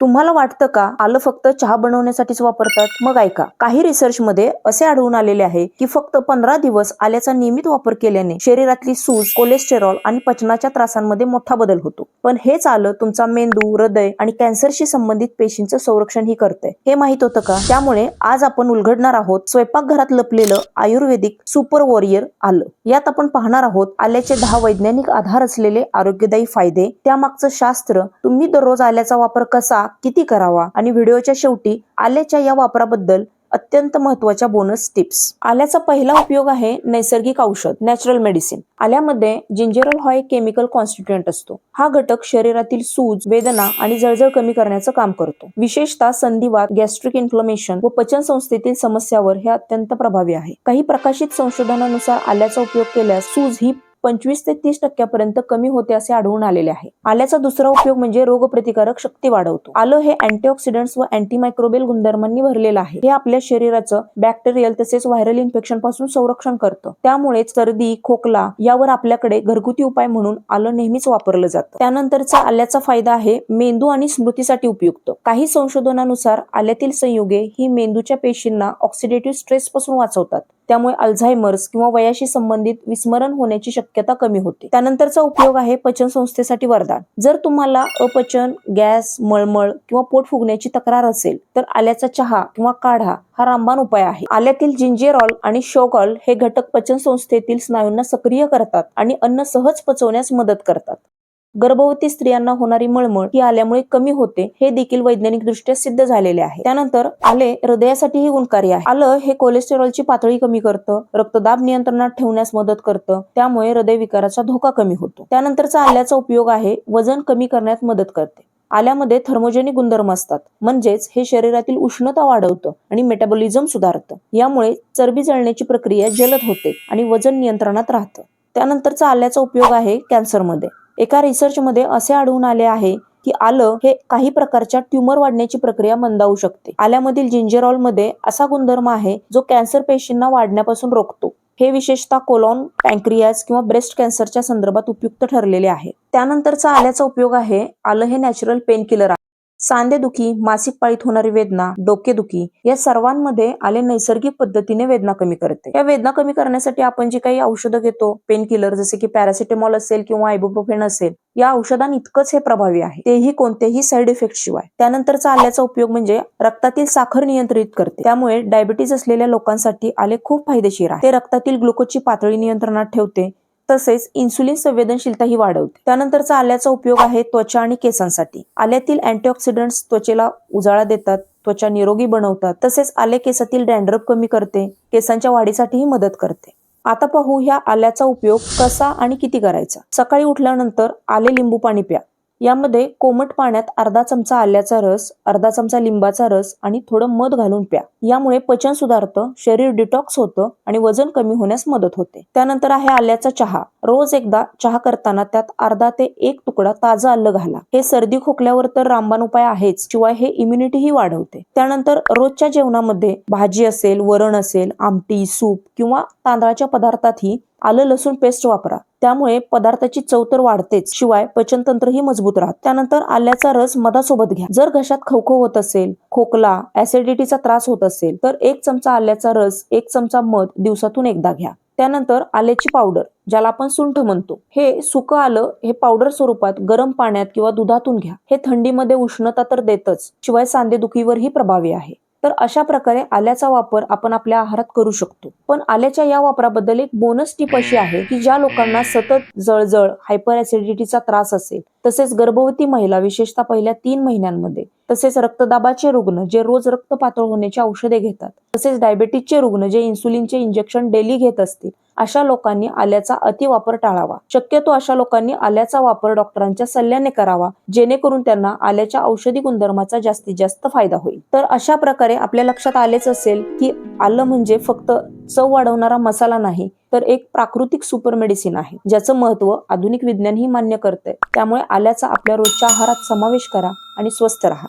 तुम्हाला वाटतं का आलं फक्त चहा बनवण्यासाठीच वापरतात? मग ऐका. काही रिसर्च मध्ये असे आढळून आलेले आहे की फक्त पंधरा दिवस आल्याचा नियमित वापर केल्याने शरीरातली सूज कोलेस्टेरॉल आणि पचनाच्या त्रासांमध्ये मोठा बदल होतो. पण हेच आलं तुमचा मेंदू हृदय आणि कॅन्सरशी संबंधित पेशींचं संरक्षणही करतंय. हे माहीत होतं का? त्यामुळे आज आपण उलगडणार आहोत स्वयंपाकघरात लपलेलं आयुर्वेदिक सुपर वॉरियर आलं. यात आपण पाहणार आहोत आल्याचे दहा वैज्ञानिक आधार असलेले आरोग्यदायी फायदे. त्यामागचं शास्त्र तुम्ही दररोज आल्याचा वापर कसा? किती करावा? आणि व्हिडिओच्या शेवटी आल्याच्या या वापराबद्दल अत्यंत महत्त्वाच्या बोनस टिप्स आल्याचा पहिला उपयोग आहे नैसर्गिक औषध नॅचरल मेडिसिन आल्यामध्ये जिंजरल हा एक केमिकल कॉन्स्टिट्युएंट असतो. हा घटक शरीरातील सूज वेदना आणि जळजळ कमी करण्याचं काम करतो. विशेषतः संधिवात गॅस्ट्रिक इन्फ्लमेशन व पचन संस्थेतील समस्यावर हे अत्यंत प्रभावी आहे. काही प्रकाशित संशोधनानुसार आल्याचा उपयोग केल्यास सूज ही पंचवीस ते तीस टक्क्यापर्यंत कमी होते असे आढळून आलेले आहे. आल्याचा दुसरा उपयोग म्हणजे रोगप्रतिकारक शक्ती वाढवतो. आलं हे अँटीऑक्सिडंट्स व अँटीमायक्रोबियल गुणधर्मांनी भरलेलं आहे. हे आपल्या शरीराचं बॅक्टेरियल तसेच व्हायरल इन्फेक्शनपासून संरक्षण करतं. त्यामुळे सर्दी खोकला यावर आपल्याकडे घरगुती उपाय म्हणून आलं नेहमीच वापरलं जातं. त्यानंतरचा आल्याचा फायदा आहे मेंदू आणि स्मृतीसाठी उपयुक्त. काही संशोधनानुसार आल्यातील संयुगे ही मेंदूच्या पेशींना ऑक्सिडेटिव्ह स्ट्रेस पासून वाचवतात. त्यामुळे अल्झायमर्स किंवा वयाशी संबंधित विस्मरण होण्याची शक्यता कमी होते. त्यानंतरचा उपयोग आहे पचन संस्थेसाठी वरदान. जर तुम्हाला अपचन गॅस मळमळ किंवा पोट फुगण्याची तक्रार असेल तर आल्याचा चहा किंवा काढा हा रामबाण उपाय आहे. आल्यातील जिंजेरॉल आणि शोकॉल हे घटक पचन संस्थेतील स्नायूंना सक्रिय करतात आणि अन्न सहज पचवण्यास मदत करतात. गर्भवती स्त्रियांना होणारी मळमळ ही आल्यामुळे कमी होते हे देखील वैज्ञानिक दृष्ट्या सिद्ध झालेले आहे. त्यानंतर आले हृदयासाठीही गुणकारी आहे. आलं हे कोलेस्टेरॉलची पातळी कमी करतं रक्तदाब नियंत्रणात ठेवण्यास मदत करतं त्यामुळे हृदयविकाराचा धोका कमी होतो. त्यानंतरचा आल्याचा उपयोग आहे वजन कमी करण्यात मदत करते. आल्यामध्ये थर्मोजेनिक गुणधर्म असतात म्हणजेच हे शरीरातील उष्णता वाढवतं आणि मेटाबॉलिझम सुधारतं. यामुळे चरबी जळण्याची प्रक्रिया जलद होते आणि वजन नियंत्रणात राहतं. त्यानंतरचा आल्याचा उपयोग आहे कॅन्सरमध्ये. एका रिसर्चमध्ये असे आढळून आले आहे की आलं हे काही प्रकारच्या ट्युमर वाढण्याची प्रक्रिया मंदावू शकते. आल्यामधील जिंजरॉलमध्ये असा गुणधर्म आहे जो कॅन्सर पेशींना वाढण्यापासून रोखतो. हे विशेषतः कोलॉन पँक्रियाज किंवा ब्रेस्ट कॅन्सरच्या संदर्भात उपयुक्त ठरलेले आहे. त्यानंतरचा आल्याचा उपयोग आहे आलं हे नॅचरल पेन किलर आहे. सांधेदुखी मासिक पाळीत होणारी वेदना डोकेदुखी या सर्वांमध्ये आले नैसर्गिक पद्धतीने वेदना कमी करते. या वेदना कमी करण्यासाठी आपण जे काही औषधं घेतो पेन किलर जसे की पॅरासिटेमॉल असेल किंवा आयबोप्रोफेन असेल या औषधां इतकंच हे प्रभावी आहे. तेही कोणतेही साईड इफेक्ट शिवाय. त्यानंतरचा आल्याचा उपयोग म्हणजे रक्तातील साखर नियंत्रित करते. त्यामुळे डायबिटीज असलेल्या लोकांसाठी आले खूप फायदेशीर आहे. ते रक्तातील ग्लुकोजची पातळी नियंत्रणात ठेवते तसेच इन्सुलिन संवेदनशीलताही वाढवते. त्यानंतरचा आल्याचा उपयोग आहे त्वचा आणि केसांसाठी. आल्यातील अँटीऑक्सिडंट्स त्वचेला उजाळा देतात त्वचा निरोगी बनवतात. तसेच आले केसातील डॅन्ड्रप कमी करते केसांच्या वाढीसाठीही मदत करते. आता पाहू ह्या आल्याचा उपयोग कसा आणि किती करायचा? सकाळी उठल्यानंतर आले लिंबू पाणी प्या. यामध्ये कोमट पाण्यात अर्धा चमचा आल्याचा रस अर्धा चमचा लिंबाचा रस आणि थोडं मध घालून प्या. यामुळे पचन सुधारतं शरीर डिटॉक्स होतं आणि वजन कमी होण्यास मदत होते. त्यानंतर आहे आल्याचा चहा. रोज एकदा चहा करताना त्यात अर्धा ते एक तुकडा ताजं आलं घाला. हे सर्दी खोकल्यावर तर रामबाण उपाय आहेच शिवाय हे इम्युनिटीही वाढवते. त्यानंतर रोजच्या जेवणामध्ये भाजी असेल वरण असेल आमटी सूप किंवा तांदळाच्या पदार्थातही आलं लसूण पेस्ट वापरा. त्यामुळे पदार्थाची चव तर वाढतेच. शिवाय पचनतंत्रही मजबूत राहत. त्यानंतर आल्याचा रस मधासोबत घ्या. जर घशात खवखव होत असेल खोकला ऍसिडिटीचा त्रास होत असेल तर एक चमचा आल्याचा रस एक चमचा मध दिवसातून एकदा घ्या. त्यानंतर आल्याची पावडर ज्याला आपण सुंठ म्हणतो. हे सुकं आलं हे पावडर स्वरूपात गरम पाण्यात किंवा दुधातून घ्या. हे थंडीमध्ये उष्णता तर देतच. शिवाय सांधेदुखीवरही प्रभावी आहे. तर अशा प्रकारे आल्याचा वापर आपण आपल्या आहारात करू शकतो. पण आल्याच्या या वापराबद्दल एक बोनस टीप अशी आहे की ज्या लोकांना सतत जळजळ हायपर ऍसिडिटीचा त्रास असेल तसेच गर्भवती महिला विशेषतः पहिल्या तीन महिन्यांमध्ये तसेच रक्तदाबाचे रुग्ण जे रोज रक्त पातळ होण्याची औषधे घेतात तसेच डायबेटीसचे रुग्ण जे इन्सुलिनचे इंजेक्शन डेली घेत असतील अशा लोकांनी आल्याचा अतिवापर टाळावा. शक्यतो अशा लोकांनी आल्याचा वापर डॉक्टरांच्या सल्ल्याने करावा जेणेकरून त्यांना आल्याच्या औषधी गुणधर्माचा जास्तीत जास्त फायदा होईल. तर अशा प्रकारे आपल्या लक्षात आलेच असेल की आलं म्हणजे फक्त चव वाढवणारा मसाला नाही तर एक प्राकृतिक सुपर मेडिसिन आहे ज्याचं महत्त्व आधुनिक विज्ञानही मान्य करतंय. त्यामुळे आल्याचा आपल्या रोजच्या आहारात समावेश करा आणि स्वस्थ राहा.